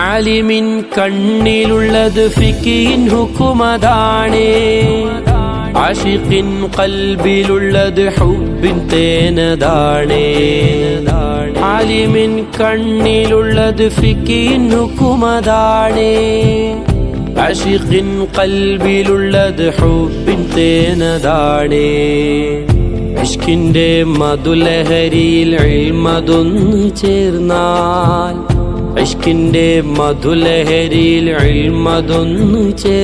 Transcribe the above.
ആലിമിൻ കണ്ണിലുള്ളത് ഫിക്കിൻ ഹുക്കുമതാണേ. ആഷിഖിൻ കൽബിലുള്ളത് ഹുബിൻ തേനതാണേ. ആലിമിൻ കണ്ണിലുള്ളത് ഫിക്കിൻ ഹുക്കുമതാണേ. ആഷിഖിൻ കൽബിലുള്ളത് ഹുബിൻ തേനതാണേ. ഇഷ്കിന്റെ മധുലഹരിയിൽ ഇൽമതൊന്നു ചേർന്നാൽ ഇഷ്കിന്റെ മധുലഹരിയിൽ ഇൽമതൊന്നു ചേർ